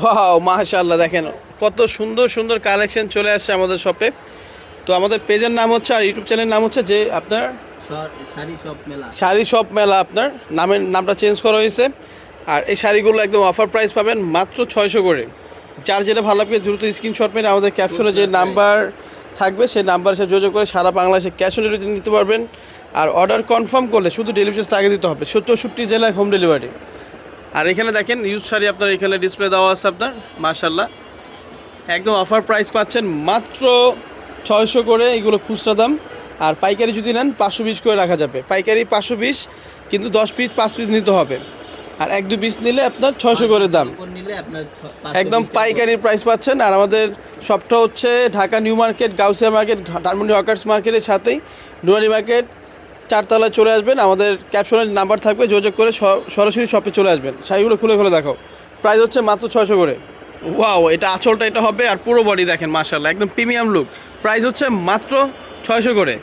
Wow মাশাআল্লাহ দেখেন কত সুন্দর সুন্দর কালেকশন চলে আসছে আমাদের শপে তো আমাদের পেজের নাম হচ্ছে আর ইউটিউব চ্যানেলের নাম হচ্ছে যে আপনার শাড়ি সব মেলা শাড়ি শপ মেলা আপনার। নামের নামটা চেঞ্জ করা হয়েছে। আর এই শাড়িগুলো একদম অফার প্রাইস পাবেন মাত্র ছয়শো করে। যার যেটা ভালো লাগবে দ্রুত স্ক্রিনশট মেরে আমাদের ক্যাপশনে যে নাম্বার থাকবে সেই নাম্বারের সাথে যোগাযোগ করে সারা বাংলাদেশে ক্যাশ অন ডেলিভারি নিতে পারবেন। আর অর্ডার কনফার্ম করলে শুধু ডেলিভারি চার্জটা আগে দিতে হবে। চৌষট্টি জেলায় হোম ডেলিভারি আর এখানে দেখেন ইউজ শাড়ি আপনার এখানে ডিসপ্লে দেওয়া আছে আপনার মাশাল্লাহ একদম অফার প্রাইস পাচ্ছেন মাত্র ছয়শো করে এগুলো খুচরা দাম। আর পাইকারি যদি নেন, পাঁচশো বিশ করে রাখা যাবে। পাইকারি পাঁচশো বিশ, কিন্তু দশ পিস পাঁচ পিস নিতে হবে। আর এক দু পিস নিলে আপনার ছয়শো করে দাম। একদম পাইকারি প্রাইস পাচ্ছেন। আর আমাদের শপটা হচ্ছে Dhaka new market, Gausia market Dhanmondi hawkers মার্কেটের সাথেই, নুয়ারি মার্কেট চারতলায় চলে আসবেন। আমাদের ক্যাপশনের নাম্বার থাকবে, যোগাযোগ করে সরাসরি শপে চলে আসবেন। শাড়িগুলো খুলে খুলে দেখো। প্রাইস হচ্ছে মাত্র ছয়শো করে। ওয়াও এটা আঁচলটা, এটা হবে আর পুরো বডি দেখেন মার্শাল্লাহ একদম প্রিমিয়াম লুক প্রাইস হচ্ছে মাত্র ছয়শো করে।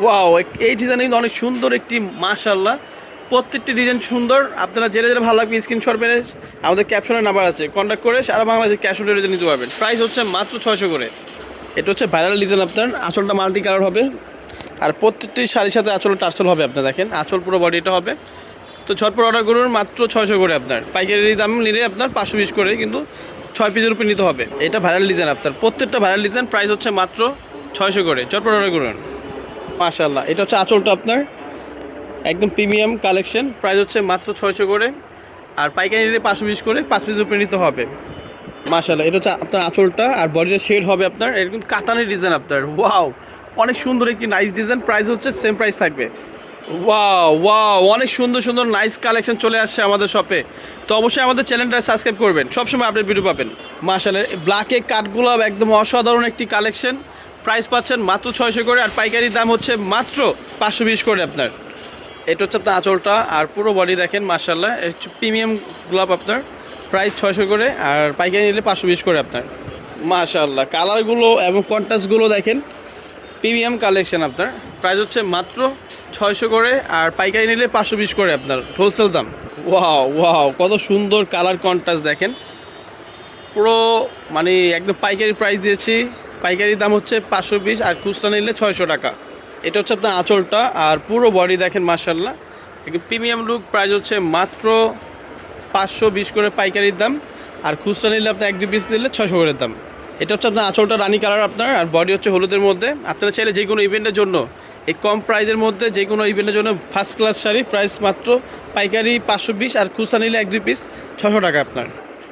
ওয়াও এই ডিজাইন কিন্তু অনেক সুন্দর একটি মাশাল্লাহ প্রত্যেকটি ডিজাইন সুন্দর। আপনারা যেটা যেটা ভালো লাগবে স্ক্রিনশট মেরে আমাদের ক্যাপশনের নাম্বার আছে। কন্ট্যাক্ট করে সারা বাংলাদেশে ক্যাশ অন ডেলিভারি নিতে পারবেন। প্রাইস হচ্ছে মাত্র ছয়শো করে। এটা হচ্ছে ভাইরাল ডিজাইন আপনার, আঁচলটা মাল্টি কালার হবে। আর প্রত্যেকটি শাড়ির সাথে আঁচল টার্সেল হবে আপনার দেখেন, আঁচল পুরো বডিটা হবে। তো ঝটপট অর্ডার করুন, মাত্র ছয়শো করে আপনার। পাইকারি দাম নিলে আপনার পাঁচশো বিশ করে, কিন্তু ছয় পিসের উপরে নিতে হবে। এটা ভাইরাল ডিজাইন আপনার, প্রত্যেকটা ভাইরাল ডিজাইন প্রাইস হচ্ছে মাত্র ছয়শো করে। ঝটপট অর্ডার করুন। মাশাল্লাহ এটা হচ্ছে আঁচলটা আপনার। একদম প্রিমিয়াম কালেকশন প্রাইস হচ্ছে মাত্র ছয়শো করে। আর পাইকারি নিলে পাঁচশো বিশ করে, পাঁচ পিস উপরে নিতে হবে। মাশাল্লাহ এটা হচ্ছে আপনার আঁচলটা, আর বডিটা শেড হবে আপনার, এরকম কাতানের ডিজাইন আপনার। ওয়াও অনেক সুন্দর একটি নাইস ডিজাইন প্রাইস হচ্ছে সেম প্রাইস থাকবে। ওয়াও ওয়াও অনেক সুন্দর সুন্দর নাইস কালেকশন চলে আসছে আমাদের শপে তো অবশ্যই আমাদের চ্যানেলটা সাবস্ক্রাইব করবেন। সবসময় আপডেট ভিডিও পাবেন। মাশাল্লাহ ব্ল্যাকে কাঠগুলো একদম অসাধারণ একটি কালেকশন প্রাইস পাচ্ছেন মাত্র ছয়শো করে আর পাইকারি দাম হচ্ছে মাত্র পাঁচশো বিশ করে আপনার। এটা হচ্ছে আঁচলটা আর পুরো বডি দেখেন মার্শাল্লাহ প্রিমিয়াম গোলাপ আপনার। প্রাইস ছয়শো করে আর পাইকারি নিলে পাঁচশো বিশ করে আপনার। মাশাল্লাহ কালারগুলো এবং কন্ট্রাস্টগুলো দেখেন। প্রিমিয়াম কালেকশন আপনার। প্রাইস হচ্ছে মাত্র ছয়শো করে, আর পাইকারি নিলে পাঁচশো বিশ করে আপনার হোলসেল দাম। ওয়াও ওয়াও কত সুন্দর কালার কন্ট্রাস্ট দেখেন। পুরো মানে একদম পাইকারি প্রাইস দিয়েছি। পাইকারি দাম হচ্ছে পাঁচশো বিশ, আর খুচরা নিলে ছয়শো টাকা। এটা হচ্ছে আপনার আঁচলটা, আর পুরো বডি দেখেন মার্শাল্লাহ একদম প্রিমিয়াম লুক প্রাইস হচ্ছে মাত্র পাঁচশো বিশ করে পাইকারির দাম, আর খুচরা নিলে আপনার এক দু পিস নিলে ছয়শো করে দাম। এটা হচ্ছে আপনার আঁচলটা রানি কালার আপনার, আর বডি হচ্ছে হলুদের মধ্যে। আপনারা চাইলে যে কোনো ইভেন্টের জন্য, এই কম প্রাইজের মধ্যে যে কোনো ইভেন্টের জন্য ফার্স্ট ক্লাস শাড়ি প্রাইস মাত্র পাইকারি পাঁচশো বিশ, আর খুচরা নিলে এক দুই পিস ছশো টাকা আপনার।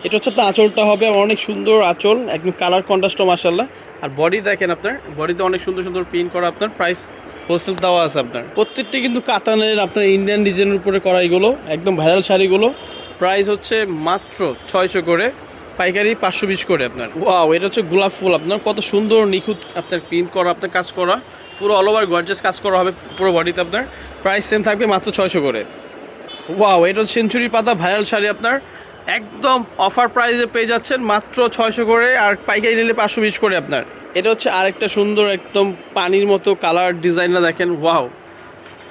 এটা হচ্ছে আপনার আঁচলটা হবে অনেক সুন্দর আঁচল, একদম কালার কন্ট্রাস্ট মাসাল্লাহ আর বডি দেখেন আপনার বডিতে অনেক সুন্দর সুন্দর প্রিন্ট করা আপনার প্রাইস হোলসেল দেওয়া আছে আপনার। প্রত্যেকটি কিন্তু কাতানের আপনার ইন্ডিয়ান ডিজাইনের উপরে করা এগুলো, একদম ভাইরাল শাড়িগুলো। প্রাইস হচ্ছে মাত্র ছয়শো করে। পাইকারি পাঁচশো বিশ করে আপনার। ওয়াও, এটা হচ্ছে গোলাপ ফুল। আপনার কত সুন্দর, নিখুঁত আপনার প্রিন্ট করা, আপনার কাজ করা। পুরো অল ওভার গর্জেস কাজ করা হবে পুরো বডিতে আপনার। প্রাইস সেম থাকবে মাত্র ছয়শো করে। ওয়াও, এটা হচ্ছে সেঞ্চুরি পাতা ভাইরাল শাড়ি আপনার। একদম অফার প্রাইসে পেয়ে যাচ্ছেন মাত্র ছয়শো করে আর পাইকারি নিলে পাঁচশো বিশ করে আপনার। এটা হচ্ছে আরেকটা সুন্দর একদম পানির মতো কালার ডিজাইনটা দেখেন। ওয়াও,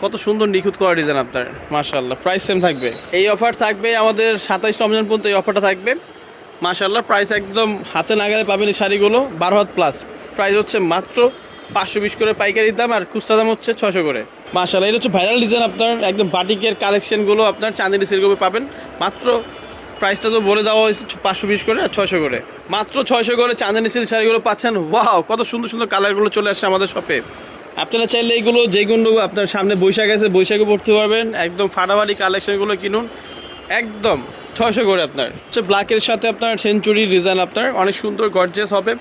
কত সুন্দর নিখুঁত করা ডিজাইন আপনার। মাশাল্লাহ প্রাইস সেম থাকবে। এই অফার থাকবে আমাদের সাতাইশ রমজান পর্যন্ত এই অফারটা থাকবে। মাশাল্লাহ প্রাইস একদম হাতে নাগালে পাবেন এই শাড়িগুলো বারো হাত প্লাস প্রাইস হচ্ছে মাত্র পাঁচশো বিশ করে পাইকারির দাম আর খুচরা দাম হচ্ছে ছশো করে। মাশাল্লাহ এটা হচ্ছে ভাইরাল ডিজাইন আপনার, একদম বাটিকের কালেকশনগুলো আপনার চাঁদিনী সিল্কবে পাবেন। মাত্র প্রাইসটা তো বলে দেওয়া হয়েছে পাঁচশো বিশ করে আর ছয়শো করে। মাত্র ছয়শো করে চাঁদিনী সিল্ক শাড়িগুলো পাচ্ছেন। ওয়াও কত সুন্দর সুন্দর কালারগুলো চলে আসছে আমাদের শপে আপনারা চাইলে এইগুলো যেগুলো আপনার সামনে বৈশাখ আছে বৈশাখে পড়তে পারবেন। একদম ফাটাফাটি কালেকশনগুলো কিনুন। একদম। ছয়শো করে আপনার। হচ্ছে ব্ল্যাকের সাথে আপনার সেঞ্চুরি ডিজাইন আপনার। অনেক সুন্দর গর্জেস হবে।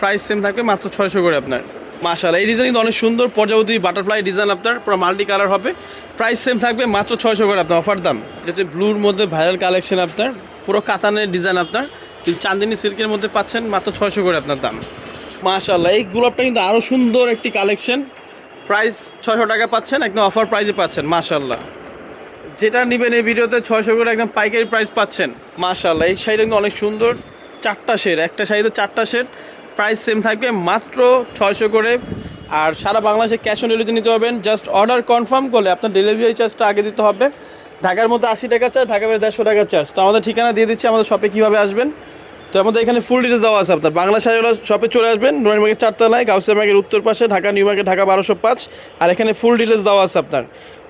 প্রাইস সেম থাকবে মাত্র ছয়শো করে আপনার। মাশাল এই ডিজাইন কিন্তু অনেক সুন্দর প্রজাপতি বাটারফ্লাই ডিজাইন আপনার। পুরো মাল্টি কালার হবে। প্রাইস সেম থাকবে মাত্র ছয়শো করে আপনার অফার দাম। এটা হচ্ছে ব্লুর মধ্যে ভাইরাল কালেকশন আপনার। পুরো কাতানের ডিজাইন আপনার। কিন্তু চান্দিনী সিল্কের মধ্যে পাচ্ছেন মাত্র ছয়শো করে আপনার দাম। মাশাল্লাহ এই গোলাপটা কিন্তু আরও সুন্দর একটি কালেকশন প্রাইস ছয়শো টাকা পাচ্ছেন, একদম অফার প্রাইসে পাচ্ছেন মাশাল্লাহ যেটা নেবেন এই ভিডিওতে ছয়শো করে একদম পাইকারি প্রাইস পাচ্ছেন। মাশাল্লাহ এই শাড়িটা কিন্তু অনেক সুন্দর, চারটা শেড একটা শাড়িতে চারটা শেড প্রাইস সেম থাকবে মাত্র ছয়শো করে। আর সারা বাংলাদেশে ক্যাশ অন ডেলিভারি নিতে পারবেন জাস্ট অর্ডার কনফার্ম করলে আপনার ডেলিভারি চার্জটা আগে দিতে হবে। ঢাকার মধ্যে আশি টাকা চার্জ ঢাকা বেড়ে দেড়শো টাকা চার্জ তো আমাদের ঠিকানা দিয়ে দিচ্ছি, আমাদের শপে কীভাবে আসবেন। তো আমাদের এখানে ফুল ডিটেলস দেওয়া আছে আপনার। বাংলা শাড়িওয়ালা শপে চলে আসবেন নুরানি মার্কেট চারতলায়, গাউসিয়া মার্কেট উত্তর পাশে, ঢাকা নিউ মার্কেট ঢাকা বারোশো পাঁচ। আর এখানে ফুল ডিটেলস দেওয়া আছে আপনার।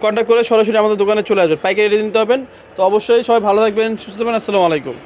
কন্ট্যাক্ট করে সরাসরি আমাদের দোকানে চলে আসবেন। পাইকারি রেডি নিতে হবেন। তো অবশ্যই সবাই ভালো থাকবেন, সুস্থ থাকবেন, আসসালামু আলাইকুম।